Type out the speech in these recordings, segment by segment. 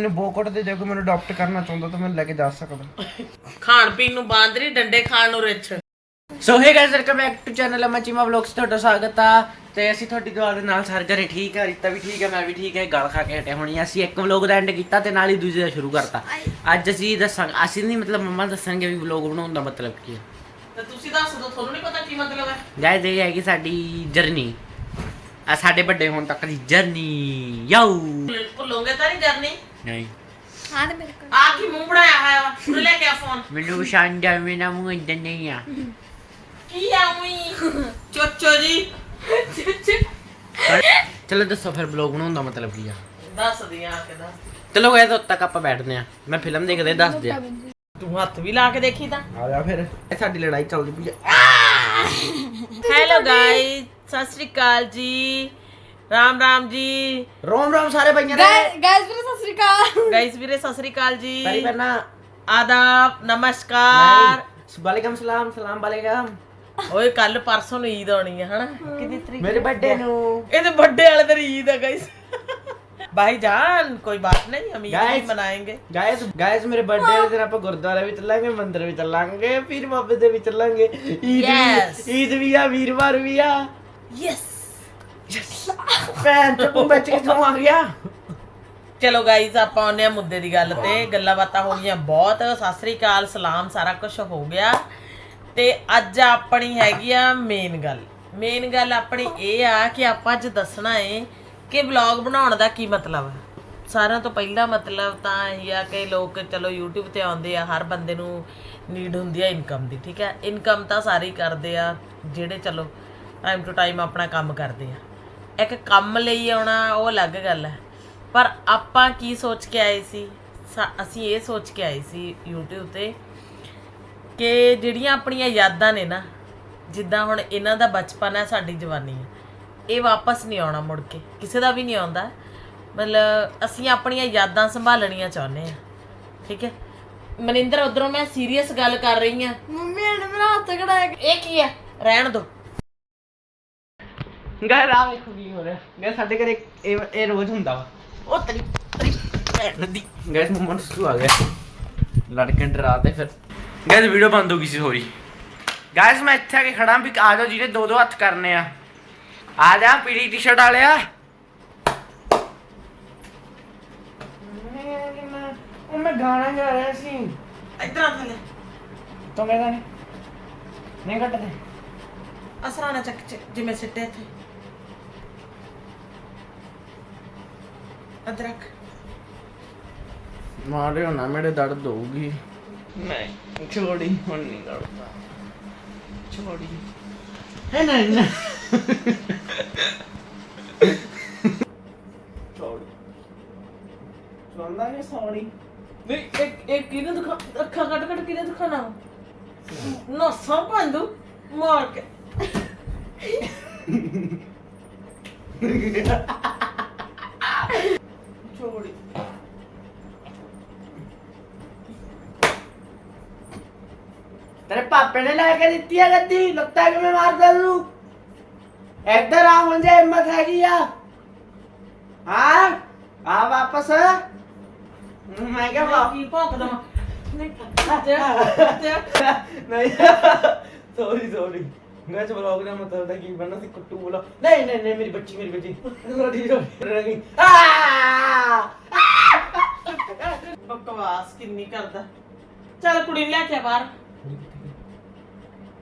ਮੈਨੂੰ ਬੋਕਟ ਤੇ ਜੇ ਕੋਈ ਮੈਨੂੰ ਅਡਾਪਟ ਕਰਨਾ ਚਾਹੁੰਦਾ ਤਾਂ ਮੈਨੂੰ ਲੈ ਕੇ ਜਾ ਸਕਦਾ। ਖਾਣ ਪੀਣ ਨੂੰ ਬਾਂਦਰੀ ਡੰਡੇ ਖਾਣ ਨੂੰ ਰਿੱਛ। So hey guys welcome back to channel ਅਮਚੀਮਾ vlogs ਤੁਹਾਡਾ ਸਵਾਗਤ ਆ। ਤੇ ਅਸੀਂ ਤੁਹਾਡੀ ਦੁਆ ਦੇ ਨਾਲ ਸਾਰੇ ਘਰੇ ਠੀਕ ਆ ਰੀਤਾ ਵੀ ਠੀਕ ਹੈ ਮੈਂ ਵੀ ਠੀਕ ਹੈ ਗਲ ਖਾ ਕੇ ਹਟੇ ਹੋਣੀ ਅਸੀਂ ਇੱਕ ਵਲੌਗ ਦਾ ਐਂਡ ਕੀਤਾ ਤੇ ਨਾਲ ਹੀ ਦੂਜੇ ਦਾ ਸ਼ੁਰੂ ਕਰਤਾ। ਅੱਜ ਅਸੀਂ ਦੱਸਾਂ ਅਸੀਂ ਨਹੀਂ ਮਤਲਬ ਮੰਮਾ ਦੱਸਣਗੇ ਵੀ ਵਲੌਗ ਬਣਾਉਣ ਦਾ ਮਤਲਬ ਕੀ ਹੈ ਤੇ ਤੁਸੀਂ ਦੱਸ ਦੋ ਤੁਹਾਨੂੰ ਨਹੀਂ ਪਤਾ ਕੀ ਮਤਲਬ ਹੈ? ਗਾਇਸ ਇਹ ਹੈਗੀ ਸਾਡੀ ਜਰਨੀ ਆ ਸਾਡੇ ਵੱਡੇ ਹੋਣ ਤੱਕ ਦੀ ਜਰਨੀ ਯਾਊ ਭੁੱਲੋਗੇ ਤਾਂ ਨਹੀਂ ਜਰਨੀ ਨਹੀਂ। ਹਾਂ ਤੇ ਮੇਰੇ ਕੋਲ। ਆ ਕੀ ਮੂੰਹ ਬਣਾਇਆ ਹੋਇਆ ਵਾ? ਤੂੰ ਲੈ ਕੇ ਆ ਫੋਨ ਮੈਨੂੰ ਸ਼ਾਂਜਾ ਮੇਰਾ ਮੂੰਹ ਇੰਦਾ ਨਹੀਂ ਆ। ਕੀ ਆ ਉਈ ਚੋਚੋ ਜੀ। ਚਲੋ ਦੱਸੋ ਫਿਰ ਵਲੌਗ ਬਣਾਉਣ ਦਾ ਮਤਲਬ ਕੀ ਆ? ਦੱਸ ਦਿਆਂ ਆ ਕੇ ਦੱਸ। ਚਲੋ ਗਾਇਸ ਉਦੋਂ ਤੱਕ ਆਪਾਂ ਬੈਠਦੇ ਆ। ਮੈਂ ਫਿਲਮ ਦੇਖਦੇ ਦੱਸਦੇ ਆ। ਤੂੰ ਹੱਥ ਵੀ ਲਾ ਕੇ ਦੇਖੀ ਤਾਂ। ਆ ਜਾ ਫਿਰ। ਇਹ ਸਾਡੀ ਲੜਾਈ ਚੱਲਦੀ ਪਈ ਆ। ਹੈਲੋ ਗਾਇਸ ਸਤਿ ਸ੍ਰੀ ਅਕਾਲ ਜੀ। ਰਾਮ ਰਾਮ ਜੀ। ਰੋਮ ਰੋਮ ਸਾਰੇ ਭਾਈਆਂ ਨੇ। ਗਾਇਸ ਵੀਰੇ ਸਤਿ ਸ੍ਰੀ ਅਕਾਲ। ਗਾਇਸ ਵੀਰੇ ਸਤਿ ਸ੍ਰੀ ਅਕਾਲ ਜੀ। ਪਹਿਲੀ ਪਹਿਲਾਂ ਆਦਾਬ ਨਮਸਕਾਰ। ਵਾਲੇਕਮ ਸਲਾਮ ਸਲਾਮ ਵਾਲੇਕਮ। ਓਏ ਕੱਲ ਪਰਸੋਂ ਨੂੰ ਈਦ ਆਉਣੀ ਹੈ ਹਨਾ? ਕਿੰਨੀ ਤਰੀਕ ਮੇਰੇ ਬਰਥਡੇ ਨੂੰ। ਇਹਦੇ ਬਰਥਡੇ ਵਾਲੇ ਦਿਨ ਈਦ ਹੈ ਗਾਇਸ ਭਾਈ ਜਾਨ ਕੋਈ ਬਾਤ ਨਹੀਂ ਹਮ ਈਦ ਮਨਾਏਗੇ। ਗਾਇਸ ਗਾਇਸ ਮੇਰੇ ਬਰਥਡੇ ਵਾਲੇ ਦਿਨ ਆਪਾਂ ਗੁਰਦੁਆਰੇ ਵੀ ਚੱਲਾਂਗੇ ਮੰਦਿਰ ਵੀ ਚੱਲਾਂਗੇ ਫਿਰ ਬਾਬੇ ਦੇ ਵੀ ਚੱਲਾਂਗੇ। ਈਦ ਈਦ ਵੀ ਆ ਵੀਰਵਾਰ ਵੀ ਆ। ਯੈਸ ਭੈਣ ਤੇ ਬੱਚ ਕਿੱਥੋਂ ਆ। ਗਿਆ ਚਲੋ ਗਾਇਸ ਆਪਾਂ ਆਉਂਦੇ ਆ ਮੁੱਦੇ ਦੀ ਗੱਲ ਤੇ। ਗੱਲਾਂ ਬਾਤਾਂ ਹੋ ਗਈਆਂ ਬਹੁਤ। ਸਤਿ ਸ੍ਰੀ ਅਕਾਲ, ਸਲਾਮ, ਸਾਰਾ ਕੁਝ ਹੋ ਗਿਆ। ਤੇ ਅੱਜ ਆਪਣੀ ਹੈਗੀ ਆ ਮੇਨ ਗੱਲ। ਮੇਨ ਗੱਲ ਆਪਣੀ ਇਹ ਆ ਕਿ ਆਪਾਂ ਅੱਜ ਦੱਸਣਾ ਏ ਕਿ ਵਲੌਗ ਬਣਾਉਣ ਦਾ ਕੀ ਮਤਲਬ ਹੈ ਸਾਰਿਆਂ ਤੋਂ ਪਹਿਲਾ ਮਤਲਬ ਤਾਂ ਇਹ ਆ ਕਿ ਲੋਕ ਚਲੋ YouTube ਤੇ ਆਉਂਦੇ ਆ, ਹਰ ਬੰਦੇ ਨੂੰ ਨੀਡ ਹੁੰਦੀ ਆ ਇਨਕਮ ਦੀ, ਠੀਕ ਹੈ ਇਨਕਮ ਤਾਂ ਸਾਰੇ ਹੀ ਕਰਦੇ ਆ, ਜਿਹੜੇ ਚਲੋ ਟਾਈਮ ਟੂ ਟਾਈਮ ਆਪਣਾ ਕੰਮ ਕਰਦੇ ਆ। ਇੱਕ ਕੰਮ ਲਈ ਆਉਣਾ ਉਹ ਅਲੱਗ ਗੱਲ ਹੈ। ਪਰ ਆਪਾਂ ਕੀ ਸੋਚ ਕੇ ਆਏ ਸੀ? ਅਸੀਂ ਇਹ ਸੋਚ ਕੇ ਆਏ ਸੀ YouTube ਤੇ ਕਿ ਜਿਹੜੀਆਂ ਆਪਣੀਆਂ ਯਾਦਾਂ ਨੇ ਨਾ ਜਿੱਦਾਂ ਹੁਣ ਇਹਨਾਂ ਦਾ ਬਚਪਨ ਹੈ ਸਾਡੀ ਜਵਾਨੀ ਹੈ ਇਹ ਵਾਪਸ ਨਹੀਂ ਆਉਣਾ ਮੁੜ ਕੇ। ਕਿਸੇ ਦਾ ਵੀ ਨਹੀਂ ਆਉਂਦਾ। ਮਤਲਬ ਅਸੀਂ ਆਪਣੀਆਂ ਯਾਦਾਂ ਸੰਭਾਲਣੀਆਂ ਚਾਹੁੰਦੇ ਆ ਠੀਕ ਹੈ? ਮਨਿੰਦਰ ਉਧਰੋਂ ਮੈਂ ਸੀਰੀਅਸ ਗੱਲ ਕਰ ਰਹੀ ਆ ਮੰਮੀ ਨੇ ਮੇਰਾ ਹੱਥ ਕਢਾਇਆ। ਇਹ ਕੀ ਹੈ? ਰਹਿਣ ਦੋ। ਗਾਇਸ ਆ ਵੇਖੋ ਕੀ ਹੋ ਰਿਹਾ। ਗਾਇਸ ਸਾਡੇ ਘਰੇ ਇਹ ਇਹ ਰੋਜ਼ ਹੁੰਦਾ ਵਾ। ਉਹ ਤੇਰੀ ਤੇਰੀ ਭੈਣ ਦੀ। ਗਾਇਸ ਮੰਮਾ ਨੂੰ ਸੁ ਆ ਗਿਆ। ਲੜਕੇ ਡਰਾ ਤੇ ਫਿਰ। ਗਾਇਸ ਵੀਡੀਓ ਬੰਦ ਹੋ ਗਈ ਸੀ ਸੋਰੀ ਗਾਇਸ ਮੈਂ ਇੱਥੇ ਆ ਕੇ ਖੜਾ ਵੀ ਆ ਜਾਓ ਜਿਹਨੇ ਦੋ ਦੋ ਹੱਥ ਕਰਨੇ ਆ। ਆ ਜਾ ਪੀਲੀ ਟੀ-ਸ਼ਰਟ ਵਾਲਿਆ। ਉਹ ਮੈਂ ਗਾਣਾ ਗਾ ਰਿਹਾ ਸੀ। ਇੱਧਰ ਆ ਥੱਲੇ। ਤੂੰ ਕਹਿੰਦਾ ਨਹੀਂ। ਨਹੀਂ ਕੱਟਦੇ। ਅਸਰਾਣਾ ਚੱਕ ਚ ਜਿਵੇਂ ਸਿੱਟੇ ਇੱਥੇ। ਅਦਰਕ। ਮਾਰਿਓ ਨਾ ਮੇਰੇ ਦਰਦ ਹੋਊਗੀ। ਨਹੀਂ ਛੋੜੀ ਹੁਣ ਨਹੀਂ ਕਰਦਾ ਛੋੜੀ ਹੈ ਨਾ ਨਾ ਛੋੜੀ ਸੁਣਦਾ ਨਹੀਂ ਸੌੜੀ ਨਹੀਂ ਇੱਕ ਇੱਕ ਕਿਹਨੇ ਦਿਖਾ ਅੱਖਾਂ ਕੱਟ ਕੱਟ ਕਿਹਨੇ ਦਿਖਾਣਾ ਨਸਾਂ ਪੰਦੂ ਮਾਰ ਕੇ। ਪਾਪੇ ਨੇ ਲੈ ਕੇ ਦਿੱਤੀ ਆ ਗੱਦੀ ਲੱਗਦਾ ਕਿ ਮੈਂ ਮਾਰਦਾ ਨੂੰ ਇੱਧਰ ਆ ਹੁਣ ਜੇ ਹਿੰਮਤ ਹੈਗੀ ਆ। ਹਾਂ ਆ ਵਾਪਸ। ਮੈਂ ਕਿਹਾ ਵਾਪਸ ਕੀ ਭੌਂਕਦਾ ਵਾਂ? ਨਹੀਂ ਨਹੀਂ ਸੌਰੀ ਸੌਰੀ ਮੈਂ ਚ ਬਲੌਗ ਦਾ ਮਤਲਬ ਤਾਂ ਕੀ ਬਣਨਾ ਸੀ ਕੁੱਟੂ ਬੋਲਾ। ਨਹੀਂ ਨਹੀਂ ਨਹੀਂ ਮੇਰੀ ਬੱਚੀ ਮੇਰੀ ਬੱਚੀ। ਸੌਰੀ ਸੌਰੀ ਆ! ਬਕਵਾਸ ਕਿੰਨੀ ਕਰਦਾ। ਚੱਲ ਕੁੜੀ ਨੂੰ ਲੈ ਕੇ ਆ ਬਾਹਰ।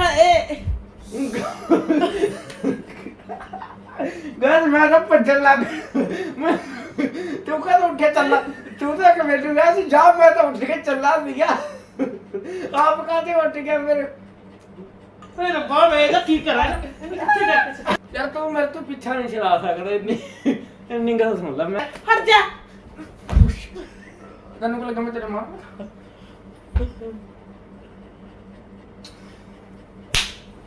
ਏ ਗਾਇਸ ਮੈਂ ਤਾਂ ਭੱਜਣ ਲੱਗ ਮੈਂ ਤੂੰ ਕਦ ਉੱਠੇ ਚੱਲਾ ਤੂੰ ਤਾਂ ਕਿ ਮੈਨੂੰ ਗਿਆ ਸੀ ਜਾ ਮੈਂ ਤਾਂ ਉੱਠ ਕੇ ਚੱਲਾ ਸੀਗਾ ਆਪ ਕਾਤੇ ਉੱਠ ਗਿਆ ਫਿਰ ਓਏ ਰੱਬਾ ਮੈਂ ਇਹਦਾ ਕੀ ਕਰਾਂ ਕਿੱਥੇ ਜਾ ਕੇ ਯਾਰ ਤੂੰ ਮੇਰੇ ਤੋਂ ਪਿੱਛਾ ਨਹੀਂ ਚਲਾ ਸਕਦਾ ਇੰਨੀ ਇੰਨੀ ਗੱਲ ਸੁਣ ਲੈ ਮੈਂ ਹਟ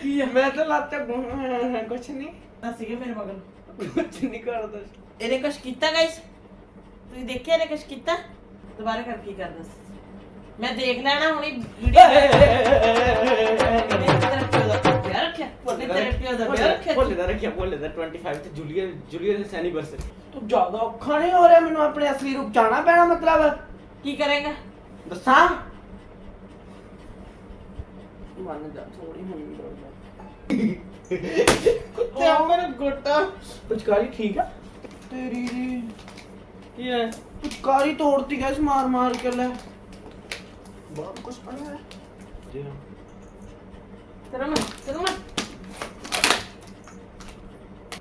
ਕੀ ਆ? ਮੈਂ ਤਾਂ ਲੱਤ ਕੁਛ ਨਹੀਂ ਸੀਗੇ ਮੇਰੇ ਮਗਰ। ਕੁਛ ਨਹੀਂ ਕਰਦਾ ਇਹਨੇ ਕੁਛ ਕੀਤਾ ਗਾਇਸ ਤੁਸੀਂ ਦੇਖਿਆ ਇਹਨੇ ਕੁਛ ਕੀਤਾ? ਦੁਬਾਰਾ ਕਰ ਕੀ ਕਰਦਾ ਮੈਂ ਦੇਖ ਲੈਣਾ ਹੁਣੀ ਵੀਡੀਓ ਪਿਆਰ ਦਾ ਰੱਖਿਆ ਬੋਲੇ ਦਾ 25 ਤੇ ਜੂਲੀਅਨ ਜੂਲੀਅਨ ਦੇ ਤੂੰ ਜ਼ਿਆਦਾ ਔਖਾ ਨਹੀਂ ਹੋ ਰਿਹਾ ਮੈਨੂੰ ਆਪਣੇ ਅਸਲੀ ਰੂਪ ਜਾਣਾ ਪੈਣਾ ਮਤਲਬ? ਕੀ ਕਰੇਗਾ? ਦੱਸਾਂ? ਮੰਨ ਜਾ ਥੋੜੀ ਹੁਣ ਤੇ ਆ ਮੇਰਾ ਗੋਟਾ ਪੁਚਕਾਰੀ ਠੀਕ ਆ ਤੇਰੀ ਦੀ ਕੀ ਹੈ ਪੁਚਕਾਰੀ ਤੋੜਤੀ ਗੈਸ ਮਾਰ ਮਾਰ ਕੇ ਲੈ ਬਹੁਤ ਕੁਛ ਬਣਿਆ ਹੈ ਜੀ ਹਾਂ ਤੇਰਾ ਮੈਂ ਤੇਰਾ ਮੈਂ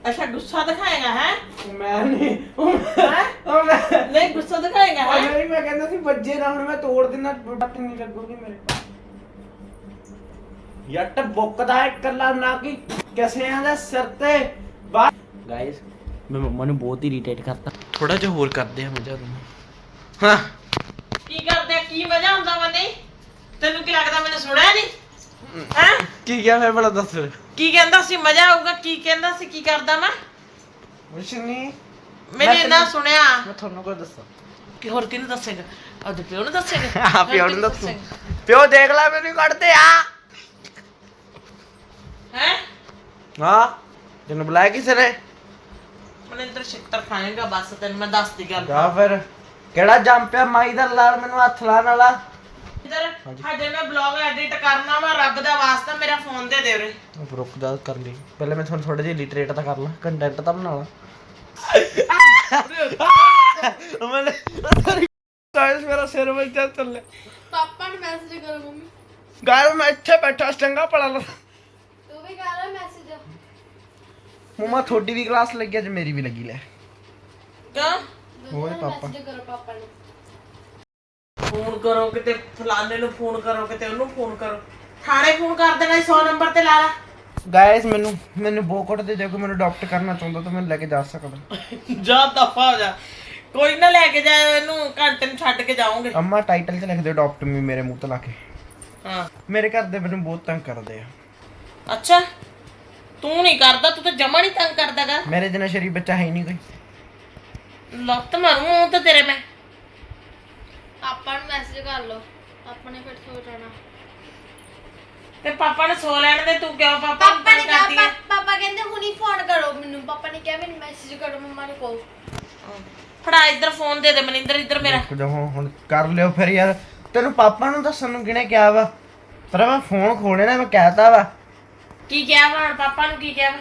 ਅੱਛਾ ਗੁੱਸਾ ਦਿਖਾਏਗਾ ਹੈ ਉਹ ਮੈਂ ਨਹੀਂ ਉਹ ਮੈਂ ਉਹ ਮੈਂ ਨਹੀਂ ਗੁੱਸਾ ਦਿਖਾਏਗਾ ਉਹ ਹੈ ਮੇਰੀ ਮੈਂ ਯੱਟ ਬੁੱਕਦਾ ਹੈ ਇਕੱਲਾ ਨਾ ਕਿ ਕਿਸਿਆਂ ਦੇ ਸਿਰ ਤੇ। ਗਾਇਸ ਮੈਂ ਮੰਮਾ ਨੂੰ ਬਹੁਤ ਇਰੀਟੇਟ ਕਰਤਾ। ਥੋੜਾ ਜਿਹਾ ਹੋਰ ਕਰਦੇ ਆ ਮਜ਼ਾ ਤੁਹਾਨੂੰ ਹਾਂ। ਕੀ ਕਰਦੇ ਆ? ਕੀ ਮਜ਼ਾ ਹੁੰਦਾ ਮਨੇ ਤੈਨੂੰ ਕੀ ਲੱਗਦਾ ਮੈਨੂੰ ਸੁਣਿਆ ਨਹੀਂ? ਹੈ? ਕੀ ਕਿਹਾ ਮੈਂ ਬੜਾ ਦੱਸ। ਕੀ ਕਹਿੰਦਾ ਸੀ? ਮਜ਼ਾ ਆਊਗਾ? ਕੀ ਕਹਿੰਦਾ ਸੀ? ਕੀ ਕਰਦਾ ਮੈਂ? ਕੁਛ ਨਹੀਂ। ਮੈਨੂੰ ਇੰਨਾ ਸੁਣਿਆ। ਮੈਂ ਤੁਹਾਨੂੰ ਕੋਈ ਦੱਸਾਂ? ਕਿ ਹੋਰ ਕਿਹਨੂੰ ਦੱਸੇਗਾ? ਉਹਦੇ ਪਿਓ ਨੂੰ ਦੱਸੇਗਾ? ਹਾਂ ਪਿਓ ਨੂੰ ਦੱਸੂ। ਪਿਓ ਦੇਖ ਲੈ ਮੈਨੂੰ ਕੱਢਦੇ ਆ। ਹੈ? ਹਾਂ ਤੈਨੂੰ ਬੁਲਾਇਆ ਕਿਸੇ ਨੇ? ਮਨਿੰਦਰ ਛਿੱਤਰ ਖਾਏਗਾ ਬਸ ਤੈਨੂੰ ਮੈਂ ਦੱਸਦੀ ਗੱਲ। ਜਾ ਫਿਰ। ਕਿਹੜਾ ਜੰਪਿਆ ਮਾਈ ਦਾ ਲਾਲ ਮੈਨੂੰ ਹੱਥ ਲਾਣ ਵਾਲਾ? ਇਧਰ ਹਜੇ। ਮੈਂ ਬਲੌਗ ਐਡਿਟ ਕਰਨਾ ਵਾ ਰੱਬ ਦਾ ਵਾਸਤਾ ਮੇਰਾ ਫੋਨ ਦੇ ਦੇ ਉਰੇ। ਰੁਕ ਜਾ ਕਰ ਲਈ ਪਹਿਲੇ ਮੈਂ ਤੁਹਾਨੂੰ ਥੋੜਾ ਜਿਹਾ ਲਿਟਰੇਟ ਤਾਂ ਕਰ ਲਾਂ ਕੰਟੈਂਟ ਤਾਂ ਬਣਾ ਲਾਂ। ਮੈਨੇ ਗਾਇਸ ਮੇਰਾ ਸਿਰ ਵਿੱਚ ਚੱਲ ਚੱਲੇ ਪਾਪਾ ਨੂੰ ਮੈਸੇਜ ਕਰੋ ਮੰਮੀ। ਗਾਇਸ ਮੈਂ ਇੱਥੇ ਬੈਠਾ ਚੰਗਾ ਪੜਾ ਲਾ ਤੂੰ ਵੀ ਕਰ ਲੈ ਮੈਸੇਜ ਮਮਾ ਤੁਹਾਡੀ ਵੀ ਕਲਾਸ ਲੱਗੀ ਅੱਜ ਮੇਰੀ ਵੀ ਲੱਗੀ ਲੈ। ਕਿਉਂ? ਹੋਰ ਪਾਪਾ। ਮੈਸੇਜ ਕਰੋ ਪਾਪਾ ਨੂੰ। ਫੋਨ ਕਰੋ ਕਿਤੇ ਫਲਾਣੇ ਨੂੰ ਫੋਨ ਕਰੋ ਕਿਤੇ ਉਹਨੂੰ ਫੋਨ ਕਰੋ। ਥਾਣੇ ਫੋਨ ਕਰ ਦੇਣਾ 100 ਨੰਬਰ ਤੇ ਲਾ ਲਾ। ਗਾਇਸ ਮੈਨੂੰ ਮੈਨੂੰ ਬੋਕਟ ਦੇ ਜੇ ਕੋਈ ਮੈਨੂੰ ਅਡਾਪਟ ਕਰਨਾ ਚਾਹੁੰਦਾ ਤਾਂ ਮੈਨੂੰ ਲੈ ਕੇ ਜਾ ਸਕਦਾ। ਜਾ ਦਫਾ ਹੋ ਜਾ। ਕੋਈ ਨਾ ਲੈ ਕੇ ਜਾਇਓ ਇਹਨੂੰ ਘੰਟੇ ਨੂੰ ਛੱਡ ਕੇ ਜਾਓਗੇ। ਅੰਮਾ ਟਾਈਟਲ 'ਚ ਲਿਖ ਦਿਓ ਅਡਾਪਟ ਮੀ ਮੇਰੇ ਮੂੰਹ ਤੇ ਲਾ ਕੇ। ਹਾਂ। ਮੇਰੇ ਘਰ ਦੇ ਮੈਨੂੰ ਬਹੁਤ ਤੰਗ ਕਰਦੇ ਆ। ਅੱਛਾ। ਤੂੰ ਨਹੀਂ ਕਰਦਾ ਤੂੰ ਤਾਂ ਜਮਾ ਨਹੀਂ ਤੰਗ ਕਰਦਾਗਾ। ਮੇਰੇ ਜਿਹਾ ਸ਼ਰੀਫ ਬੱਚਾ ਹੈ ਹੀ ਨਹੀਂ ਕੋਈ। ਲੱਤ ਮਾਰੂ ਮੂੰਹ ਤੇ ਤੇਰੇ ਮੈਂ। ਪਾਪਾ ਨੂੰ ਮੈਸੇਜ ਕਰ ਲਓ ਨੇ ਫਿਰ ਸੋ ਜਾਣਾ। ਤੇ ਪਾਪਾ ਨੇ ਸੋ ਲੈਣ ਦੇ ਤੂੰ ਕਿਉਂ ਪਾਪਾ ਨੂੰ ਪਾਪਾ ਨੇ ਤੰਗ ਕਿਹਾ ਕਰਦੀ ਹੈ ਪਾ- ਪਾਪਾ ਕਹਿੰਦੇ ਹੁਣੀ ਫੋਨ ਕਰੋ ਮੈਨੂੰ। ਪਾਪਾ ਨੇ ਕਿਹਾ ਮੈਨੂੰ ਮੈਸੇਜ ਕਰੋ ਮੰਮਾ ਨੂੰ ਕਹੋ। ਫੜਾ ਇੱਧਰ ਫੋਨ ਦੇ ਦੇ ਮਨਿੰਦਰ ਇੱਧਰ ਮੇਰਾ। ਰੁਕ ਜਾ ਹੁਣ ਹੁਣ ਕਰ ਲਿਓ ਫਿਰ ਯਾਰ। ਤੈਨੂੰ ਪਾਪਾ ਨੂੰ ਦੱਸਣ ਨੂੰ ਕਿਹਨੇ ਕਿਹਾ ਵਾ? ਪਰ ਮੈਂ ਫੋਨ ਖੋਲੇ ਨਾ ਮੈਂ ਕਹਿਤਾ ਵਾ। ਕੀ ਕਿਹਾ ਵਾ? ਹੁਣ ਪਾਪਾ ਨੂੰ ਕੀ ਕਿਹਾ ਵਾ?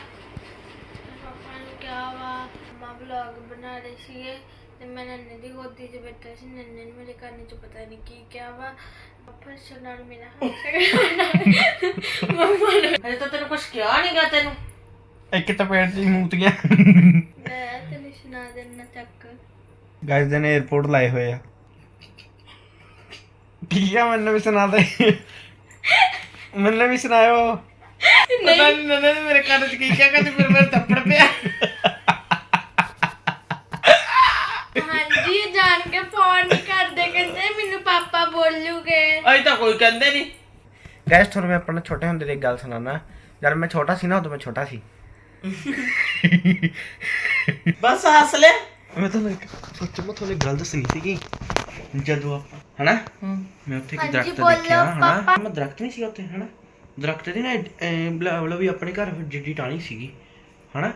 ਪਾਪਾ ਨੇ ਕਿਹਾ ਵਾ ਮਾਂ ਵਲੌਗ ਬਣਾ ਰਹੇ ਸੀਗੇ ਤੇ ਮੈਂ ਨੰਨੇ ਦੀ ਗੋਦੀ 'ਚ ਬੈਠਾ ਸੀ। ਨੰਨੇ ਨੇ ਮੇਰੇ ਕੰਨ 'ਚ ਪਤਾ ਨਹੀਂ ਕੀ ਕਿਹਾ ਵਾ। ਪਾਪਾ ਨਾਲ ਮੇਰਾ ਮੰਮਾ ਨੇ ਹਜੇ ਤਾਂ ਤੈਨੂੰ ਕੁਝ ਕਿਹਾ ਨਹੀਂਗਾ ਤੈਨੂੰ। ਇੱਕ ਟਪੇਟ ਦੀ ਮੂਤੀਆਂ ਮੈਂ ਤੈਨੂੰ ਸੁਣਾ ਦੇਣਾ ਚੱਕ। ਗਾਇਸ ਦੇ ਨੇ 에어ਪੋਰਟ ਲਾਏ ਹੋਏ ਆ। ਠੀਕ ਆ ਮੈਨੂੰ ਵੀ ਸੁਣਾ ਦੇ। ਮੈਨੂੰ ਵੀ ਸੁਣਾਇਓ। ਪਤਾ ਨਹੀਂ। ਨੰਨੇ ਨੇ ਮੇਰੇ ਕੰਨ 'ਚ ਕੀ ਕਿਹਾ ਕਹਿੰਦੇ ਫਿਰ ਮੇਰੇ ਥੱਪੜ ਪਿਆ। ਹਾਂਜੀ ਜਾਣ ਕੇ ਫੋਨ ਨਹੀਂ ਕਰਦੇ ਕਹਿੰਦੇ ਮੈਨੂੰ ਪਾਪਾ ਬੋਲੂਗੇ। ਅਜੇ ਤਾਂ ਕੋਈ ਕਹਿੰਦੇ ਨਹੀਂ ਗਾਇਸ ਤੁਹਾਨੂੰ ਮੈਂ ਆਪਣਾ ਛੋਟੇ ਹੁੰਦੇ ਦੀ ਇੱਕ ਗੱਲ ਸੁਣਾਉਣਾ ਜਦ ਮੈਂ ਛੋਟਾ ਸੀ ਨਾ ਉਦੋਂ ਮੈਂ ਛੋਟਾ ਸੀ। ਬਸ ਹੱਸ ਲੈ। ਮੈਂ ਤੁਹਾਨੂੰ ਇੱਕ ਸੱਚ ਮੈਂ ਤੁਹਾਨੂੰ ਇੱਕ ਗੱਲ ਦੱਸਣੀ ਸੀਗੀ। ਜਦੋਂ ਆਪਾਂ ਹਨਾ? ਮੈਂ ਉੱਥੇ ਇੱਕ ਹਾਂਜੀ, ਦਰਖਤ ਬੋਲੋ, ਦੇਖਿਆ ਹਨਾ? ਪਾਪਾ। ਮੈਂ ਦਰਖਤ ਨਹੀਂ ਸੀ ਉੱਥੇ ਹਨਾ? ਦਰਖਤ ਦੀ ਨਾ ਬਲਾ ਬਲਾ ਵੀ ਆਪਣੇ ਘਰ ਜਿੱਡੀ ਟਾਣੀ ਸੀਗੀ ਹਨਾ?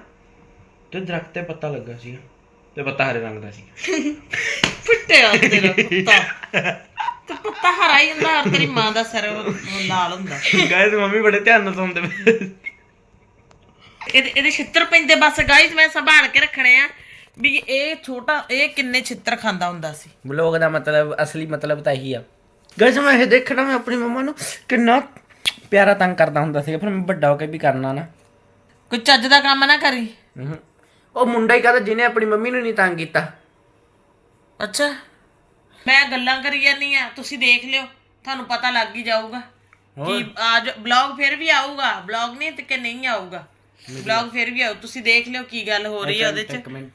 ਤੇ ਦਰਖਤ ਤੇ ਪੱਤਾ ਲੱਗਾ ਸੀ ਤੇ ਪੱਤਾ ਹਰੇ ਰੰਗ ਦਾ ਸੀ। ਫੁੱਟਿਆ ਤੇਰਾ ਕੁੱਤਾ ਤੇ ਪੱਤਾ ਹਰਾ ਹੀ ਹੁੰਦਾ ਔਰ ਤੇਰੀ ਮਾਂ ਦਾ ਸਿਰ ਲਾਲ ਹੁੰਦਾ। ਗਾਇਸ ਮੰਮੀ ਬੜੇ ਧਿਆਨ ਨਾਲ ਸੁਣਦੇ ਪਏ। ਇਹਦੇ ਇਹਦੇ ਛਿੱਤਰ ਪੈਂਦੇ ਬਸ ਗਾਇਸ ਮੈਂ ਸੰਭਾਲ ਕੇ ਰੱਖਣੇ ਆ ਵੀ ਇਹ ਛੋਟਾ ਇਹ ਕਿੰਨੇ ਛਿੱਤਰ ਖਾਂਦਾ ਹੁੰਦਾ ਸੀ। ਵਲੋਗ ਦਾ ਮਤਲਬ ਅਸਲੀ ਮਤਲਬ ਤਾਂ ਇਹੀ ਆ। ਗਾਇਸ ਮੈਂ ਇਹ ਦੇਖਣਾ ਮੈਂ ਆਪਣੀ ਮੰਮਾ ਨੂੰ ਕਿੰਨਾ ਪਿਆਰਾ ਤੰਗ ਕਰਦਾ ਹੁੰਦਾ ਸੀ ਫਿਰ ਮੈਂ ਵੱਡਾ ਹੋ ਕੇ ਵੀ ਕਰਨਾ ਨਾ। ਕੋਈ ਚੱਜ ਦਾ ਕੰਮ ਨਾ ਕਰੀ। ਹਮ। ਉਹ ਮੁੰਡਾ ਹੀ ਕਹਦਾ ਜਿਹਨੇ ਆਪਣੀ ਮੰਮੀ ਨੂੰ ਨਹੀਂ ਤੰਗ ਕੀਤਾ। ਅੱਛਾ। ਮੈਂ ਗੱਲਾਂ ਕਰੀ ਜਾਂਦੀ ਆ ਤੁਸੀਂ ਦੇਖ ਲਿਓ ਤੁਹਾਨੂੰ ਪਤਾ ਲੱਗ ਹੀ ਜਾਊਗਾ। ਕਿ ਅੱਜ ਬਲੌਗ ਫਿਰ ਵੀ ਆਊਗਾ ਬਲੌਗ ਨਹੀਂ ਤੇ ਕਿ ਨਹੀਂ ਆਊਗਾ। ਬਲੌਗ ਫਿਰ ਵੀ ਆਊ ਤੁਸੀਂ ਦੇਖ ਲਿਓ ਕੀ ਗੱਲ ਹੋ ਰਹੀ ਹੈ ਉਹਦੇ ਚ। ਇੱਕ ਮਿੰਟ।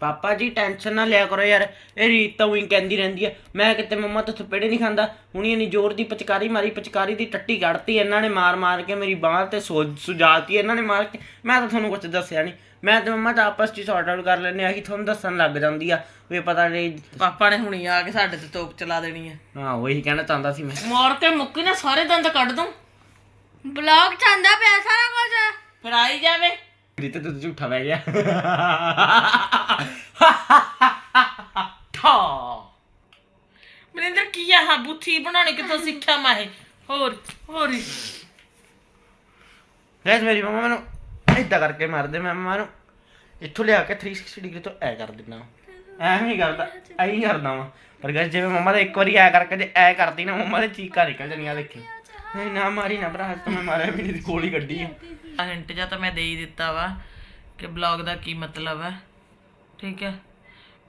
ਪਾਪਾ ਜੀ ਟੈਨਸ਼ਨ ਨਾ ਲਿਆ ਕਰੋ ਯਾਰ। ਇਹ ਰੀਤ ਤਾਂ ਉਹੀ ਕਹਿੰਦੀ ਰਹਿੰਦੀ ਆ। ਮੈਂ ਕਿਤੇ ਮੰਮਾ ਤੋਂ ਥਪੇੜੇ ਨਹੀਂ ਖਾਂਦਾ। ਹੁਣ ਇਹਨੀ ਜ਼ੋਰ ਦੀ ਪਚਕਾਰੀ ਮਾਰੀ ਪਚਕਾਰੀ ਦੀ ਟੱਟੀ ਕੱਢਤੀ ਇਹਨਾਂ ਨੇ ਮਾਰ ਮਾਰ ਕੇ ਮੇਰੀ ਬਾਹ ਤੇ ਸੁਜਾਤੀ ਇਹਨਾਂ ਨੇ ਮਾਰ ਕੇ। ਮੈਂ ਤਾਂ ਤੁਹਾਨੂੰ ਕੁਝ ਦੱਸਿਆ ਨਹੀਂ ਮੈਂ ਤੇ ਮੰਮਾ ਤਾਂ ਆਪਸ ਵਿੱਚ ਸੌਟ ਆਊਟ ਕਰ ਲੈਂਦੇ ਆ ਕਿ ਤੁਹਾਨੂੰ ਦੱਸਣ ਲੱਗ ਜਾਂਦੀ ਆ ਵੀ ਪਤਾ ਨਹੀਂ ਪਾਪਾ ਨੇ ਹੁਣੀ ਆ ਕੇ ਸਾਡੇ ਤੇ ਤੋਪ ਚਲਾ ਦੇਣੀ ਆ। ਹਾਂ ਉਹੀ ਕਹਿਣਾ ਚਾਹੁੰਦਾ ਸੀ ਮੈਂ। ਮਾਰ ਕੇ ਮੁੱਕੀ ਨਾ ਸਾਰੇ ਦੰਦ ਕੱਢ ਦੂੰ। ਬਲੌਗ ਚਾਹੁੰਦਾ ਪਿਆ ਸਾਰਾ ਕੁਝ ਫਿਰ ਆਈ ਜਾਵੇ। ਰੀਤ ਤੂੰ ਝੂਠਾ ਬਹਿ ਗਿਆ। ਠਾ। ਮਨਿੰਦਰ ਕੀ ਆ? ਹਾਂ ਬੁੱਥੀ ਬਣਾਉਣੀ ਕਿੱਥੋਂ ਸਿੱਖਿਆ ਮੈਂ ਇਹ? ਹੋਰ ਹੋਰ ਹੀ। ਮੇਰੀ ਮੰਮਾ ਮੈਨੂੰ ਏਦਾਂ ਕਰਕੇ ਮਾਰਦੇ ਮੈਂ ਮੰਮਾ ਨੂੰ ਇੱਥੋਂ ਲਿਆ ਕੇ 360 ਡਿਗਰੀ ਤੋਂ ਐ ਕਰ ਦਿੰਦਾ ਐਵੇਂ ਹੀ ਕਰਦਾ ਐਂ ਹੀ ਕਰਦਾ ਵਾਂ। ਪਰ ਗੈਸ ਜਿਵੇਂ ਮੰਮਾ ਦੇ ਇੱਕ ਵਾਰੀ ਐ ਕਰਕੇ ਜੇ ਐ ਕਰਦੀ ਨਾ ਮੰਮਾ ਦੇ ਚੀਕਾਂ ਨਿਕਲ ਜਾਣੀਆਂ ਦੇਖੀ। ਨਹੀਂ ਨਾ ਮਾਰੀ ਨਾ ਭਰਾ ਮੈਂ ਮਾਰਿਆ ਵੀ ਨਹੀਂ ਹੀ ਕੱਢੀ ਆ। ਆ ਹਿੰਟ ਜਾਂ ਤਾਂ ਮੈਂ ਦੇ ਹੀ ਦਿੱਤਾ ਵਾ ਕਿ ਬਲੌਗ ਦਾ ਕੀ ਮਤਲਬ ਹੈ। ਠੀਕ ਹੈ?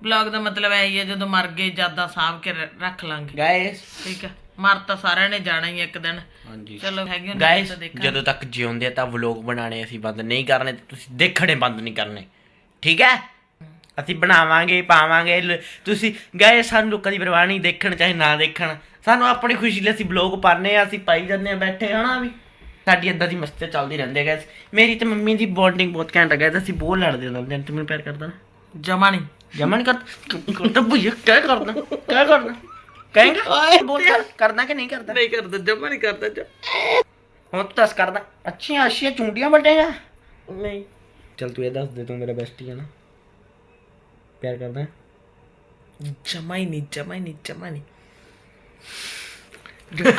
ਬਲੌਗ ਦਾ ਮਤਲਬ ਇਹ ਹੀ ਹੈ ਜਦੋਂ ਮਰ ਗਏ ਜ਼ਿਆਦਾ ਸਾਂਭ ਕੇ ਰ- ਰੱਖ ਲਾਂਗੇ। ਗਾਇਸ ਠੀਕ ਹੈ? ਮਰ ਤਾਂ ਸਾਰਿਆਂ ਨੇ ਜਾਣਾ ਹੀ ਇੱਕ ਦਿਨ। ਹਾਂਜੀ। ਚਲੋ ਹੈਗੀ ਹੁਣ ਗਾਇਸ ਤਾਂ ਜਦੋਂ ਤੱਕ ਜਿਉਂਦੇ ਆ ਤਾਂ ਵਲੌਗ ਬਣਾਣੇ ਅਸੀਂ ਬੰਦ ਨਹੀਂ ਕਰਨੇ ਤੇ ਤੁਸੀਂ ਦੇਖਣੇ ਬੰਦ ਨਹੀਂ ਕਰਨੇ। ਠੀਕ ਹੈ? ਅਸੀਂ ਬਣਾਵਾਂਗੇ ਪਾਵਾਂਗੇ ਲ- ਤੁਸੀਂ ਗਾਇਸ ਸਾਨੂੰ ਲੋਕਾਂ ਦੀ ਪਰਵਾਹ ਨਹੀਂ ਦੇਖਣ ਚਾਹੇ ਨਾ ਦੇਖਣ। ਸਾਨੂੰ ਆਪਣੀ ਖੁਸ਼ੀ ਲਈ ਅਸੀਂ ਵਲੌਗ ਪਾਣੇ ਆ ਅਸੀਂ ਪਾਈ ਜਾਂਦੇ ਆ ਬੈਠੇ ਹਨਾ ਵੀ। ਸਾਡੀ ਏਦਾਂ ਦੀ ਮਸਤੀ ਚੱਲਦੀ ਰਹਿੰਦੀ ਹੈ ਗਾਇਸ ਮੇਰੀ ਤੇ ਮੰਮੀ ਦੀ ਬੌਂਡਿੰਗ ਬਹੁਤ ਘੈਂਟ ਹੈ ਗਾਇਸ ਅਸੀਂ ਬਹੁਤ ਲੜਦੇ ਹੁੰਦੇ ਹਾਂ ਤੂੰ ਮੈਨੂੰ ਪਿਆਰ ਕਰਦਾ ਨਾ। ਜਮਾ ਨਹੀਂ। ਜਮਾ ਨਹੀਂ ਕਰਦਾ? ਕਰਦਾ ਕਿਆ ਕਰਦਾ? ਕਿਆ ਕਰਦਾ? ਕਹੇਂਗਾ? ਬੋਲ ਚੱਲ ਕਰਦਾ ਕਿ ਨਹੀਂ ਕਰਦਾ? ਨਹੀਂ ਕਰਦਾ ਜਮਾ ਨਹੀਂ ਕਰਦਾ ਜ- ਹੁਣ ਤੂੰ ਦੱਸ ਕਰਦਾ। ਅੱਛੀਆਂ ਅੱਛੀਆਂ ਚੁੰਡੀਆਂ ਵੱਟੇਗਾ ਨਹੀਂ। ਚਲ ਤੂੰ ਇਹ ਦੱਸ ਦੇ ਤੂੰ ਮੇਰਾ ਬੈਸਟੀ ਹੈ ਨਾ। ਪਿਆਰ ਕਰਦਾ ਜਮਾ ਹੀ ਨਹੀਂ ਜਮਾ ਹੀ ਨਹੀਂ ਜਮਾ ਨਹੀਂ।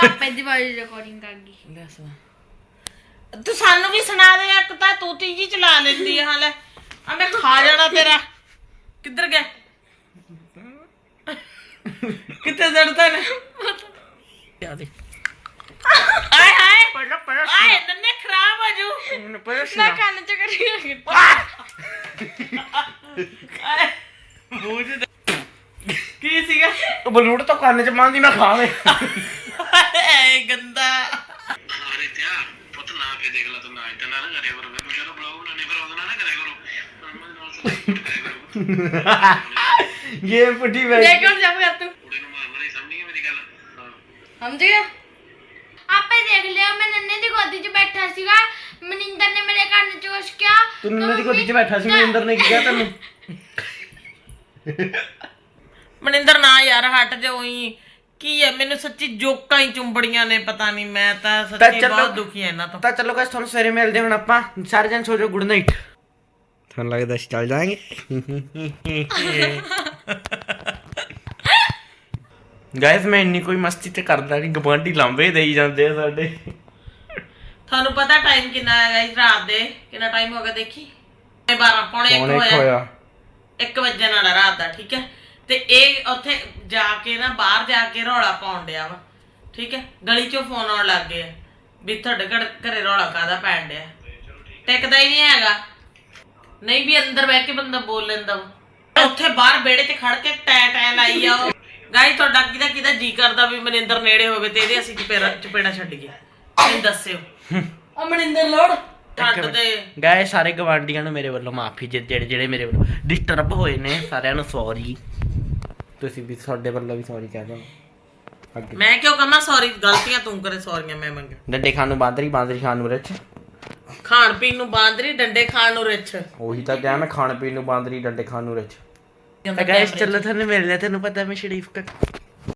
ਆਪੇ ਦੀ ਵਾਲੀ ਰਿਕਾਰਡਿੰਗ ਕਰ ਗਈ ਲੈ ਸੁਣਾ। ਤੂੰ ਸਾਨੂੰ ਵੀ ਸੁਣਾ ਦੇ ਇੱਕ ਤਾਂ ਤੂੰ ਤੀਜੀ ਚਲਾ ਲੈਂਦੀ ਆ ਹਾਲੇ। ਆ ਮੈਂ ਖਾ ਜਾਣਾ ਤੇਰਾ। ਕਿੱਧਰ ਗਿਆ? ਕਿੱਥੇ ਜੜਦਾ ਨੇ ਆ ਦੇ। ਆਏ ਹਾਏ ਪਹਿਲਾਂ ਪਹਿਲਾਂ ਆਏ ਨੰਨੇ ਖਰਾਬ ਹੋ ਜੂ। ਪਹਿਲਾਂ ਸੁਣਾ ਕੰਨ ਚ ਕਰੀ ਆਏ। ਮੂੰਹ ਚ ਕੀ ਸੀਗਾ? ਬਲੂਟ ਤਾਂ ਕੰਨ ਚ ਮੰਨਦੀ ਮੈਂ ਖਾਵੇ। ਐ ਗੰਦਾ। ਅਰੇ ਤਿਆ ਪੁੱਤ ਨਾ ਕੇ ਦੇਖ ਲਾ ਤੂੰ ਨਾ ਇਦਾਂ ਨਾ ਕਰਿਆ ਕਰੋ। ਮੈਂ ਜਦੋਂ ਬਲੌਗ ਬਣਾਉਣੇ ਫਿਰ ਉਹਦਾ ਨਾ ਕਰਿਆ ਕਰੋ। ਮੈਂ ਨਾਲ ਸਪੋਰਟ ਕਰਿਆ ਕਰੋ। ਇਹ ਪੁੱਠੀ ਬੈ ਦੇਖ ਹੁਣ ਜਬ ਕਰ ਤੂੰ। ਕੁੜੀ ਨੂੰ ਮਾਰਨਾ ਨਹੀਂ ਸਮਝੀ ਮੇਰੀ ਗੱਲ? ਸਮਝ ਗਿਆ? ਆਪੇ ਦੇਖ ਲਿਆ ਮੈਂ ਨੰਨੇ ਦੀ ਗੋਦੀ 'ਚ ਬੈਠਾ ਸੀਗਾ। ਮਨਿੰਦਰ ਨੇ ਮੇਰੇ ਕੰਨ 'ਚ ਕੁਛ ਕਿਹਾ। ਤੂੰ ਨੰਨੇ ਦੀ ਗੋਦੀ 'ਚ ਬੈਠਾ ਸੀ ਮਨਿੰਦਰ ਨੇ ਕੀ ਕਿਹਾ ਤੈਨੂੰ? ਮਨਿੰਦਰ ਨਾ ਯਾਰ ਹਟ ਜਾ ਉਹੀ ਕੀ ਹੈ ਮੈਨੂੰ ਸੱਚੀ ਜੋਕਾਂ ਹੀ ਚੁੰਬੜੀਆਂ ਨੇ ਪਤਾ ਨਹੀਂ ਮੈਂ ਤਾਂ ਸੱਚੀ ਚਲੋ। ਬਹੁਤ ਦੁਖੀ ਹਾਂ ਇਹਨਾਂ ਤੋਂ। ਤਾਂ ਚਲੋ ਗਾਇਸ ਤੁਹਾਨੂੰ ਸਵੇਰੇ ਮਿਲਦੇ ਹੁਣ ਆਪਾਂ। ਸਾਰੇ ਜਣ ਸੋ ਜਾਓ ਗੁੱਡ ਨਾਈਟ ਤੁਹਾਨੂੰ ਲੱਗਦਾ ਅਸੀਂ ਚੱਲ ਜਾਾਂਗੇ ਗਾਇਸ ਮੈਂ ਇੰਨੀ ਕੋਈ ਮਸਤੀ ਤੇ ਕਰਦਾ ਨਹੀਂ ਗਵਾਂਢੀ ਲਾਂਬੇ ਦੇਈ ਜਾਂਦੇ ਆ ਸਾਡੇ। ਤੁਹਾਨੂੰ ਪਤਾ ਟਾਈਮ ਕਿੰਨਾ ਹੈ ਗਾਇਸ ਰਾਤ ਦੇ। ਕਿੰਨਾ ਟਾਈਮ ਹੋ ਗਿਆ ਦੇਖੀ? 12 ਪੌਣੇ 1 ਹੋਇਆ। 1 ਵਜੇ ਨਾਲ ਰਾਤ ਦਾ, ਠੀਕ ਹੈ? ਤੇ ਇਹ ਉੱਥੇ ਜਾ ਕੇ ਨਾ, ਬਾਹਰ ਜਾ ਕੇ ਰੌਲਾ ਪਾਉਣ ਡਿਆ ਵਾ, ਠੀਕ ਹੈ? ਗਲੀ ਚੋਂ ਫੋਨ ਆਉਣ ਲੱਗ ਗਏ ਆ ਵੀ ਤੁਹਾਡੇ ਘਰ, ਘਰੇ ਰੌਲਾ ਕਾਦਾ ਪੈਣ ਡਿਆ? ਟਿਕਦਾ ਹੀ ਨਹੀਂ ਹੈਗਾ। ਨਹੀਂ ਵੀ ਅੰਦਰ ਬਹਿ ਕੇ ਬੰਦਾ ਬੋਲ ਲੈਂਦਾ ਵਾ। ਉੱਥੇ ਬਾਹਰ ਵਿਹੜੇ 'ਚ ਖੜ ਕੇ ਟੈ ਟੈ ਲਾਈ ਆ ਉਹ। ਗਾਈ ਤੁਹਾਡਾ ਕਿਹਦਾ ਕਿਹਦਾ ਜੀ ਕਰਦਾ ਵੀ ਮਨਿੰਦਰ ਨੇੜੇ ਹੋਵੇ ਤੇ ਇਹਦੇ ਅਸੀਂ ਚਪੇੜਾ ਚਪੇੜਾ ਛੱਡ ਗਏ। ਮੈਨੂੰ ਦੱਸਿਓ। ਉਹ ਮਨਿੰਦਰ ਲੋੜ। ਠੰਡ ਗਾਇਸ ਸਾਰੇ ਗਵਾਂਢੀਆਂ ਨੂੰ ਮੇਰੇ ਵੱਲੋਂ ਮਾਫੀ ਜਿਹੜੇ ਜਿਹੜੇ ਮੇਰੇ ਵੱਲੋਂ ਡਿਸਟਰਬ ਹੋਏ ਨੇ ਸਾਰਿਆਂ ਨੂੰ ਸੌਰੀ ਤੁਸੀਂ ਵੀ ਤੁਹਾਡੇ ਵੱਲੋਂ ਵੀ ਸੌਰੀ ਕਹਿ ਦਿਓ ਅੱਗੇ। ਮੈਂ ਕਿਉਂ ਕਹਾਂ ਸੌਰੀ ਗਲਤੀਆਂ ਤੂੰ ਕਰੇ ਸੌਰੀਆਂ ਮੈਂ ਮੰਗਾਂ। ਡੰਡੇ ਖਾਣ ਨੂੰ ਬਾਂਦਰੀ ਬਾਂਦਰੀ ਖਾਣ ਨੂੰ ਰਿਚ ਖਾਣ ਪੀਣ ਨੂੰ ਬਾਂਦਰੀ ਡੰਡੇ ਖਾਣ ਨੂੰ ਰਿੱਛ ਉਹੀ ਤਾਂ ਕਿਹਾ ਮੈਂ ਖਾਣ ਪੀਣ ਨੂੰ ਬਾਂਦਰੀ ਡੰਡੇ ਖਾਣ ਨੂੰ ਰਿਚ ਗਾਇਸ ਚੱਲੋ ਤੁਹਾਨੂੰ ਮਿਲਦੇ ਆ, ਤੁਹਾਨੂੰ ਪਤਾ ਮੈਂ ਸ਼ਰੀਫ ਕਾ